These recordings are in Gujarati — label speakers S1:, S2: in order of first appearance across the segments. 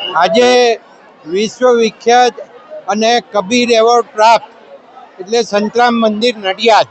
S1: આજે વિશ્વવિખ્યાત અને કબીર એવોર્ડ પ્રાપ્ત એટલે સંતરામ મંદિર નડિયાદ.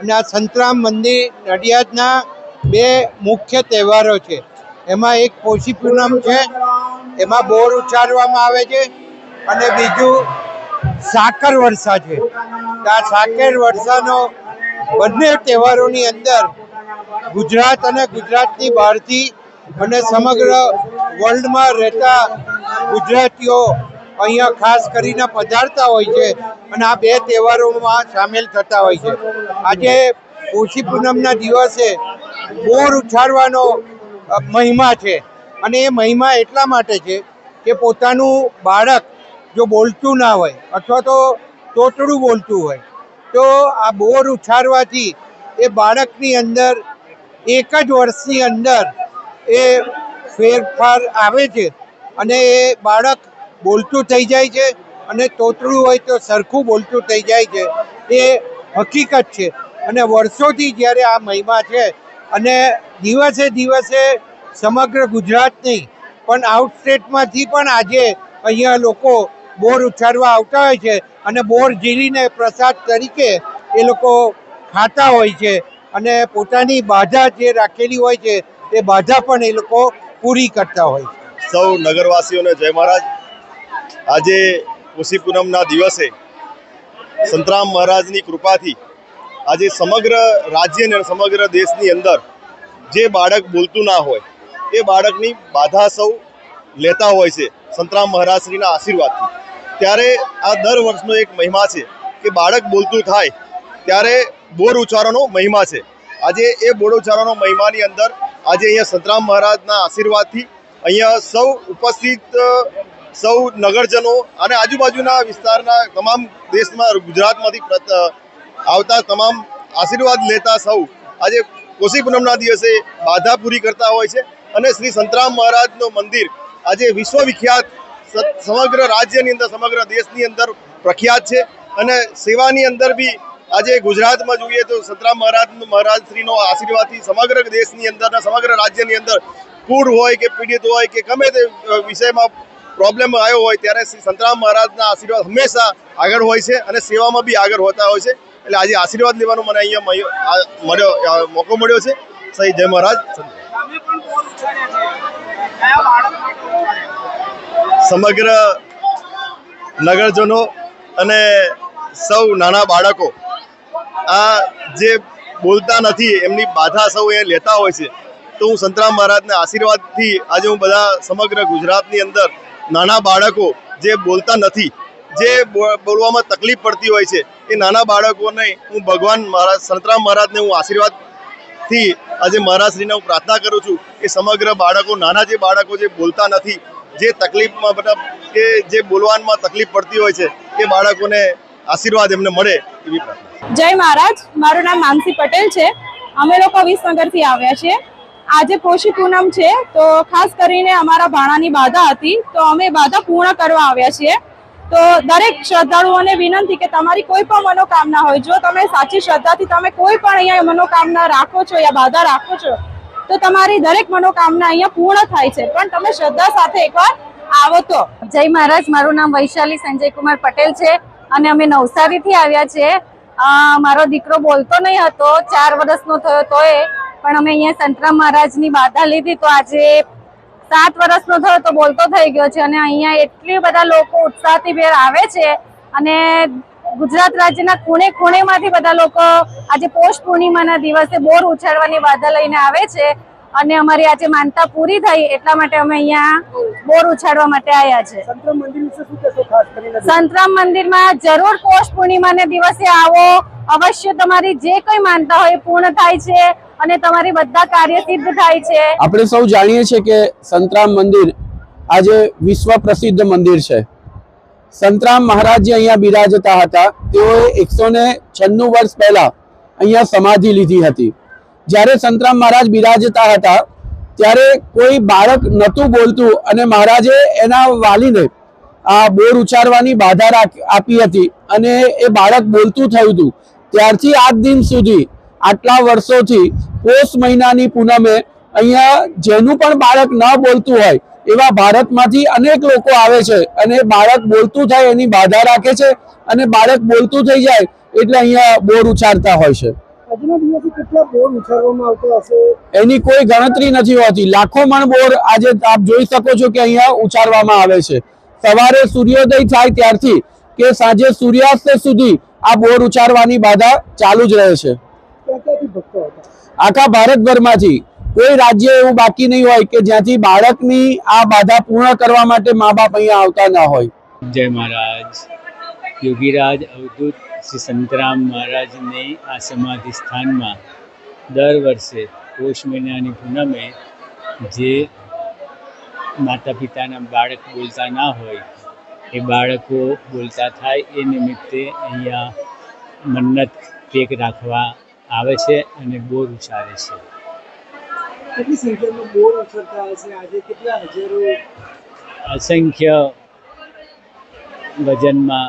S1: અને આ સંતરામ મંદિર નડિયાદના બે મુખ્ય તહેવારો છે. એમાં એક પોષી પૂનમ છે, એમાં બોર ઉચ્ચારવામાં આવે છે અને બીજું સાકર વર્ષા છે. આ સાકર વર્ષાનો બંને તહેવારોની અંદર ગુજરાત અને ગુજરાતની બહારથી અને સમગ્ર વર્લ્ડમાં રહેતા ગુજરાતીઓ અહીંયા ખાસ કરીને પધારતા હોય છે અને આ બે તહેવારોમાં સામેલ થતા હોય છે. આજે પોષી પૂનમના દિવસે બોર ઉછાળવાનો મહિમા છે અને એ મહિમા એટલા માટે છે કે પોતાનું બાળક જો બોલતું ના હોય અથવા તો તોતડું બોલતું હોય, તો આ બોર ઉછાળવાથી એ બાળકની અંદર એક જ વર્ષની અંદર એ ફેરફાર આવે છે અને એ બાળક બોલતું થઈ જાય છે અને તોતડું હોય તો સરખું બોલતું થઈ જાય છે. એ હકીકત છે. અને વર્ષોથી જ્યારે આ મહિમા છે અને દિવસે દિવસે સમગ્ર ગુજરાત નહીં, પણ આઉટ સ્ટેટમાંથી પણ આજે અહીંયા લોકો બોર ઉછાળવા આવતા હોય છે અને બોર ઝીલીને પ્રસાદ તરીકે એ લોકો ખાતા હોય છે અને પોતાની બાધા જે રાખેલી હોય છે, એ બાધા પણ એ લોકો પૂરી કરતા હોય.
S2: સૌ નગરવાસીઓને જય મહારાજ. આજે પુષી પૂનમના દિવસે સંતરામ મહારાજની કૃપાથી આજે સમગ્ર રાજ્ય અને સમગ્ર દેશની અંદર જે બાળક બોલતું ના હોય, એ બાળકની બાધા સૌ લેતા હોય છે સંતરામ મહારાજશ્રીના આશીર્વાદથી. ત્યારે આ દર વર્ષનો એક મહિમા છે કે બાળક બોલતું થાય, ત્યારે બોર ઉચ્ચારોનો મહિમા છે. આજે એ બોર ઉચ્ચારોનો મહિમાની અંદર આજે અહીંયા સંતરામ મહારાજના આશીર્વાદથી અહીંયા સૌ ઉપસ્થિત સૌ નગરજનો અને આજુબાજુના વિસ્તારના તમામ દેશમાં ગુજરાતમાંથી આવતા તમામ આશીર્વાદ લેતા સૌ આજે કોશી પૂનમના દિવસે બાધા પૂરી કરતા હોય છે અને શ્રી સંતરામ મહારાજનું મંદિર આજે વિશ્વવિખ્યાત સમગ્ર રાજ્યની અંદર, સમગ્ર દેશની અંદર પ્રખ્યાત છે અને સેવાની અંદર બી આજે ગુજરાતમાં જોઈએ તો સંતરામ મહારાજ મહારાજશ્રીનો આશીર્વાદથી સમગ્ર દેશની અંદર સમગ્ર રાજ્યની અંદર પૂર હોય કે પીડિત હોય કે ગમે તે વિષયમાં પ્રોબ્લેમ આવ્યો હોય ત્યારે શ્રી સંતરામ મહારાજના આશીર્વાદ હંમેશા આગળ હોય છે અને સેવામાં બી આગળ હોતા હોય છે એટલે આજે આશીર્વાદ લેવાનો મને અહીંયા મળ્યો મોકો મળ્યો છે સહી, જય મહારાજ? સમગ્ર નગરજનો અને સૌ નાના બાળકો આ જે બોલતા નથી, એમની બાધા સૌ એ લેતા હોય છે. તો હું સંતરામ મહારાજના આશીર્વાદથી આજે હું બધા સમગ્ર ગુજરાતની અંદર નાના બાળકો જે બોલતા નથી, જે બોલવામાં તકલીફ પડતી હોય છે, એ નાના બાળકોને હું ભગવાન મહારાજ, સંતરામ મહારાજને હું આશીર્વાદથી આજે મહારાજશ્રીને હું પ્રાર્થના કરું છું કે સમગ્ર બાળકો, નાના જે બાળકો જે બોલતા નથી, જે તકલીફમાં, મતલબ કે જે બોલવામાં તકલીફ પડતી હોય છે, એ બાળકોને આશીર્વાદ એમને મળે એવી પ્રાર્થના.
S3: જય મહારાજ મારું નામ માનસી પટેલ છે. અમે લોકો વિસનગરથી આવ્યા છીએ. આજે પોષી પૂનમ છે તો ખાસ કરીને અમારા ભાણાની બાધા હતી તો અમે બાધા પૂર્ણ કરવા આવ્યા છીએ. તો દરેક શ્રદ્ધાળુઓને વિનંતી કે તમારી કોઈ પણ મનોકામના હોય જો તમે સાચી શ્રદ્ધાથી તમે કોઈ પણ અહીંયા મનોકામના રાખો છો યા બાધા રાખો છો તો તમારી દરેક મનોકામના અહીંયા પૂર્ણ થાય છે. પણ તમે શ્રદ્ધા સાથે એકવાર આવો તો.
S4: જય મહારાજ મારું નામ વૈશાલી સંજય કુમાર પટેલ છે. અને અમે નવસારીથી આવ્યા છીએ. મારો દીકરો બોલતો નહીં હતો, ચાર વર્ષનો થયો તો એ પણ અમે અહીંયા સંતરામ મહારાજની બાધા લીધી તો આજે સાત વર્ષનો થયો તો બોલતો થઈ ગયો છે. અને અહીંયા એટલી બધા લોકો ઉત્સાહથી ભેર આવે છે અને ગુજરાત રાજ્યના ખૂણે ખૂણેમાંથી બધા લોકો આજે પોષ પૂર્ણિમાના દિવસે બોર ઉછાળવાની બાધા લઈને આવે છે. અને અમારી આજે માનતા પૂરી થઈ એટલા માટે અમે અહીંયા બોર ઉછાળવા માટે આવ્યા છે.
S5: સંતરામ મંદિર વિશે શું કહેશો ખાસ કરીને?
S4: સંતરામ મંદિરમાં જરૂર પોષ પૂર્ણિમાને દિવસે આવો. અવશ્ય તમારી જે કઈ માનતા હોય એ પૂર્ણ થાય છે અને તમારી બધા કાર્ય સિદ્ધ થાય છે.
S6: આપણે સૌ જાણીએ છીએ કે સંતરામ મંદિર આજે વિશ્વ પ્રસિદ્ધ મંદિર છે. સંતરામ મહારાજ જે અહીંયા બિરાજતા હતા તેઓએ એકસો ને છન્નું વર્ષ પહેલા અહીંયા સમાધિ લીધી હતી. જ્યારે સંતરામ મહારાજ બિરાજતા હતા, ત્યારે કોઈ બાળક નહોતું બોલતું અને મહારાજે એના વાલીને આ બોર ઉચ્ચારવાની બાધા આપી હતી અને એ બાળક બોલતું થયું હતું. ત્યારથી આજ દિન સુધી, આટલા વર્ષોથી, પોષ મહિનાની પૂનમે અહીંયા જેનું પણ બાળક ન બોલતું હોય, એવા ભારતમાંથી અનેક લોકો આવે છે અને બાળક બોલતું થાય એની બાધા રાખે છે અને બાળક બોલતું થઈ જાય એટલે અહીંયા બોર ઉછારતા હોય છે.
S7: આજના દિવસે કેટલા બોર ઉછાળવામાં આવતો હશે?
S6: એની કોઈ ગણતરી નથી હોતી. લાખો મણ બોર આજે આપ જોઈ શકો છો કે અહીંયા ઉછાળવામાં આવે છે. સવારે સૂર્યોદય થાય ત્યારથી કે સાંજે સૂર્યાસ્ત સુધી આ બોર ઉછાળવાની બાધા ચાલુ જ રહે છે. આખા ભારતભરમાંથી. કોઈ રાજ્ય એવું બાકી નહીં હોય કે જ્યાંથી બાળકની આ બાધા પૂર્ણ કરવા માટે મા બાપ અહીંયા આવતા ના હોય.
S8: જય મહારાજ. યોગીરાજ અવધૂત શ્રી સંતરામ મહારાજને આ સમાધિ સ્થાનમાં દર વર્ષે પોષ મહિનાની પૂનમે જે માતા પિતાના બાળક બોલતા ના હોય એ બાળકો બોલતા થાય એ નિમિત્તે અહીંયા મન્નત કેક રાખવા આવે છે અને બોર ઉછારે છે.
S7: કેટલી સંખ્યામાં બોર ઉછળતા હશે આજે કેટલા હજારો?
S8: અસંખ્ય વજનમાં